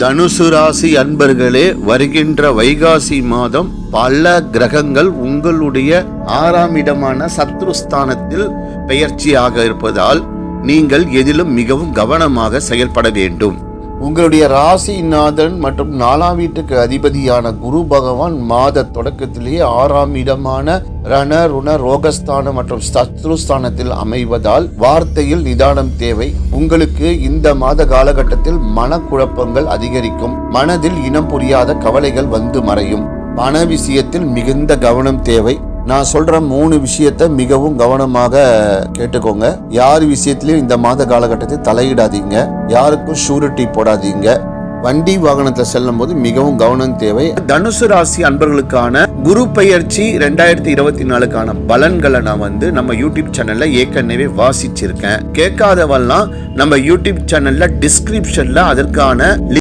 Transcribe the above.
தனுசு ராசி அன்பர்களே வருகின்ற வைகாசி மாதம் பல கிரகங்கள் உங்களுடைய ஆறாம் இடமான சத்ருஸ்தானத்தில் பெயர்ச்சியாக இருப்பதால் நீங்கள் எதிலும் மிகவும் கவனமாக செயல்பட வேண்டும். உங்களுடைய ராசிநாதன் மற்றும் நாலாம் வீட்டுக்கு அதிபதியான குரு பகவான் மாத தொடக்கத்திலேயே ஆறாம் இடமான ரண ருண ரோகஸ்தானம் மற்றும் சத்ருஸ்தானத்தில் அமைவதால் வார்த்தையில் நிதானம் தேவை. உங்களுக்கு இந்த மாத காலகட்டத்தில் மனக்குழப்பங்கள் அதிகரிக்கும். மனதில் இனம் புரியாத கவலைகள் வந்து மறையும். பண விஷயத்தில் மிகுந்த கவனம் தேவை. நான் சொல்ற மூணு விஷயத்தை மிகவும் கவனமாக கேட்டுக்கோங்க. யார் விஷயத்திலையும் இந்த மாத காலகட்டத்தை தலையிடாதீங்க. யாருக்கும் ஷூரிட்டி போடாதீங்க. வண்டி வாகனத்தில் செல்லும் போது மிகவும் கவனம் தேவை. தனுசு ராசி அன்பர்களுக்கான குரு பெயர்ச்சி ரெண்டாயிரத்தி இருபத்தி நாலுக்கான பலன்களை நான் வந்து நம்ம யூடியூப் சேனல்ல ஏற்கனவே வாசிச்சிருக்கேன். கேட்காதவெல்லாம் நம்ம யூடியூப் சேனல்ல டிஸ்கிரிப்ஷன்ல அதற்கான